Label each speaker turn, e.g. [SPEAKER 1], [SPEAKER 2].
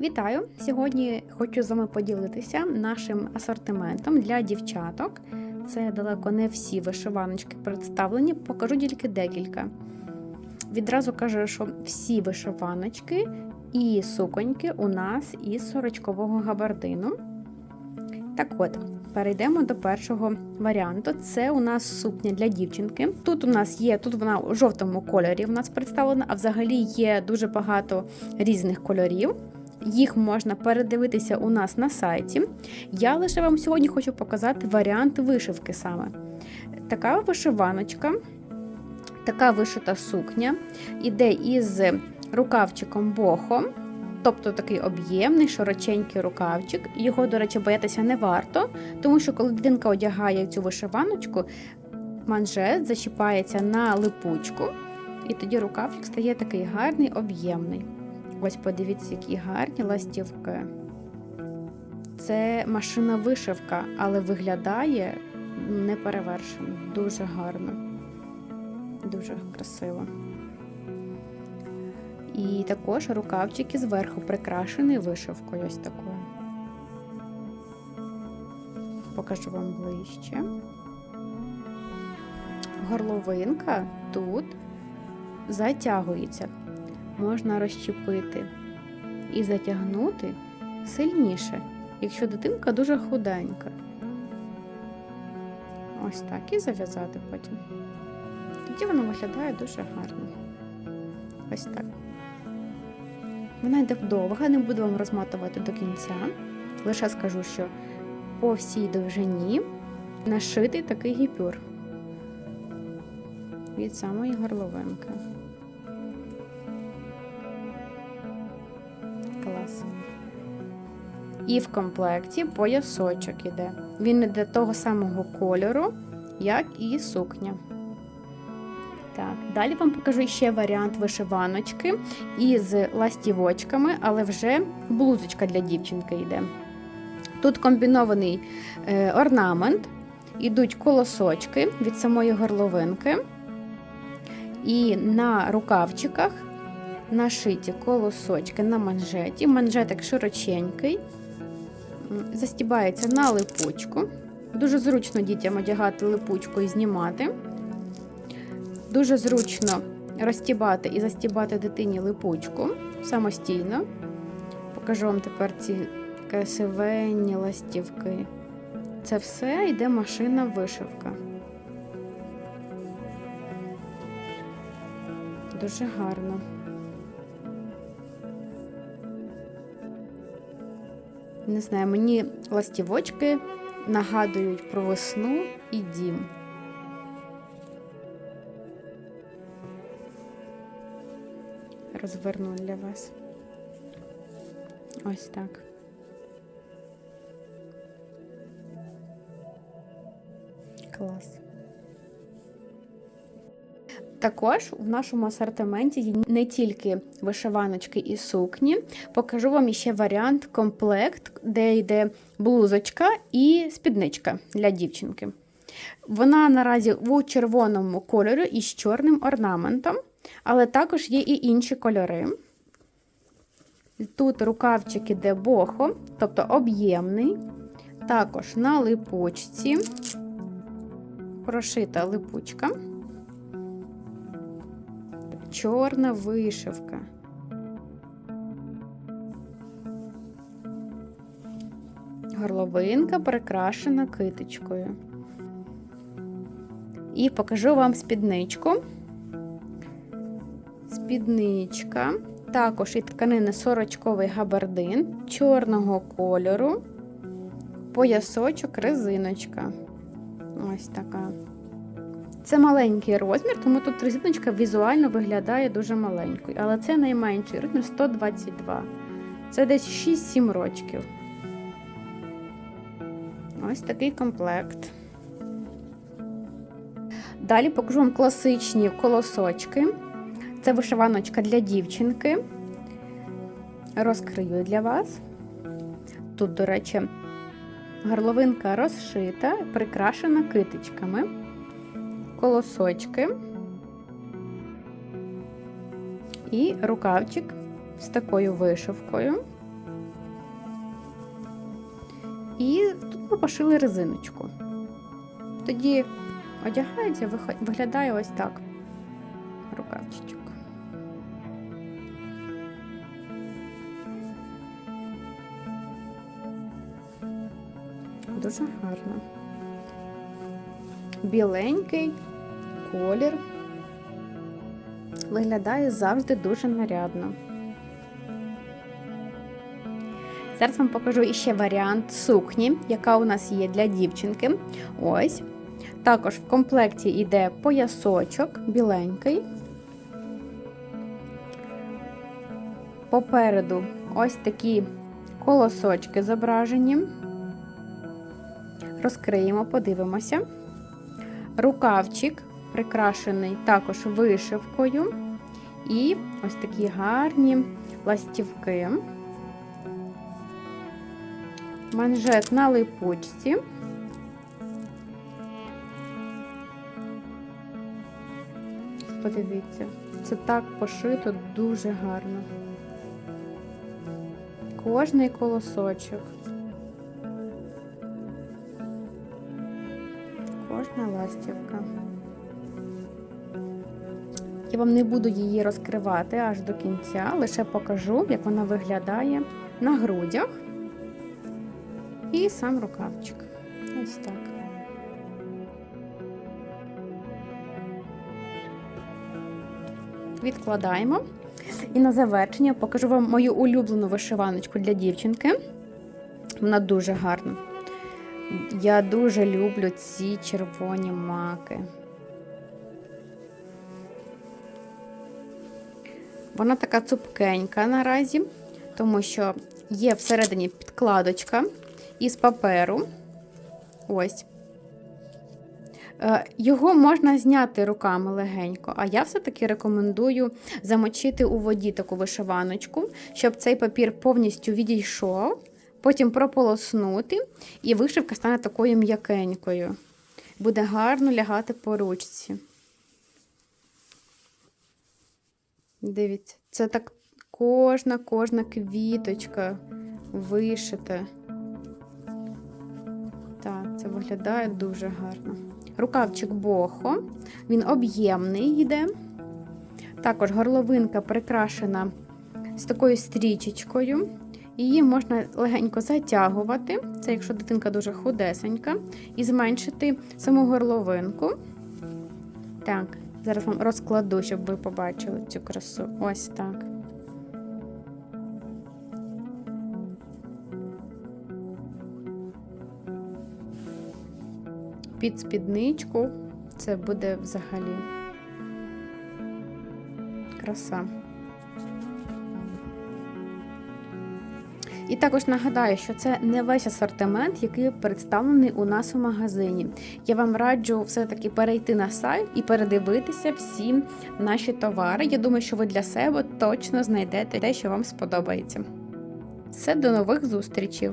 [SPEAKER 1] Вітаю! Сьогодні хочу з вами поділитися нашим асортиментом для дівчаток. Це далеко не всі вишиваночки представлені, покажу тільки декілька. Відразу кажу, що всі вишиваночки і суконьки у нас із сорочкового габардину. Так от, перейдемо до першого варіанту. Це у нас сукня для дівчинки. Тут у нас є, тут вона у жовтому кольорі в нас представлена, а взагалі є дуже багато різних кольорів. Їх можна передивитися у нас на сайті. Я лише вам сьогодні хочу показати варіант вишивки саме. Така вишиваночка, така вишита сукня, іде із рукавчиком бохо, тобто такий об'ємний, широченький рукавчик. Його, до речі, боятися не варто, тому що коли дитинка одягає цю вишиваночку, манжет зачіпається на липучку, і тоді рукавчик стає такий гарний, об'ємний. Ось подивіться, які гарні ластівки. Це машина вишивка, але виглядає неперевершено. Дуже гарно, дуже красиво. І також рукавчики зверху прикрашені вишивкою ось такою. Покажу вам ближче. Горловинка тут затягується можна розчепити і затягнути сильніше, якщо дитинка дуже худенька. Ось так і зав'язати потім. Тоді воно виглядає дуже гарно. Ось так. Вона йде довга, не буду вам розматувати до кінця. Лише скажу, що по всій довжині нашитий такий гіпюр від самої горловинки. І в комплекті поясочок іде. Він іде того самого кольору, як і сукня. Так, Далі вам покажу ще варіант вишиваночки із ластівочками, але вже блузочка для дівчинки йде. Тут комбінований е, орнамент, ідуть колосочки від самої горловинки. І на рукавчиках нашиті колосочки на манжеті. Манжетик широченький, застібається на липучку. Дуже зручно дітям одягати липучку і знімати. Дуже зручно розтібати і застібати дитині липучку самостійно. Покажу вам тепер ці красивенні ластівки. Це все йде машина вишивка. Дуже гарно. Не знаю, мені ластівочки нагадують про весну і дім. Розверну для вас. Ось так. Клас. Також в нашому асортименті є не тільки вишиваночки і сукні, покажу вам ще варіант комплект, де йде блузочка і спідничка для дівчинки. Вона наразі у червоному кольорі із чорним орнаментом, але також є і інші кольори. Тут рукавчик іде бохо, тобто об'ємний, також на липучці, прошита липучка чорна вишивка. Горловинка прикрашена китичкою. І покажу вам спідничку. Спідничка, також і тканини сорочковий габардин чорного кольору, поясочок, резиночка. Ось така. Це маленький розмір, тому тут резиночка візуально виглядає дуже маленькою. Але це найменший розмір 122. Це десь 6-7 рочків. Ось такий комплект. Далі покажу вам класичні колосочки. Це вишиваночка для дівчинки. Розкрию для вас. Тут, до речі, горловинка розшита, прикрашена китичками колосочки і рукавчик з такою вишивкою. І тут ми пошили резиночку. Тоді одягається, виглядає ось так. Рукавчичок. Дуже гарно. Біленький колір. Виглядає завжди дуже нарядно. Зараз вам покажу іще варіант сукні, яка у нас є для дівчинки. Ось. Також в комплекті йде поясочок біленький. Попереду ось такі колосочки зображені. Розкриємо, подивимося. Рукавчик прикрашений також вишивкою. І ось такі гарні ластівки. Манжет на липучці. Подивіться, це так пошито дуже гарно. Кожний колосочок. Кожна ластівка. Я вам не буду її розкривати аж до кінця, лише покажу, як вона виглядає на грудях. І сам рукавчик. Ось так. Відкладаємо. І на завершення покажу вам мою улюблену вишиваночку для дівчинки. Вона дуже гарна. Я дуже люблю ці червоні маки. Вона така цупкенька наразі, тому що є всередині підкладочка із паперу. Ось. Е, Його можна зняти руками легенько, а я все-таки рекомендую замочити у воді таку вишиваночку, щоб цей папір повністю відійшов, потім прополоснути, і вишивка стане такою м'якенькою. Буде гарно лягати по ручці. Дивіться, це так кожна кожна квіточка вишита. Так, це виглядає дуже гарно. Рукавчик бохо, він об'ємний йде. Також горловинка прикрашена з такою стрічечкою. Її можна легенько затягувати, це якщо дитинка дуже худесенька, і зменшити саму горловинку. Так, зараз вам розкладу, щоб ви побачили цю красу. Ось так. Під спідничку це буде взагалі краса. І також нагадаю, що це не весь асортимент, який представлений у нас у магазині. Я вам раджу все-таки перейти на сайт і передивитися всі наші товари. Я думаю, що ви для себе точно знайдете те, що вам сподобається. Все, до нових зустрічей!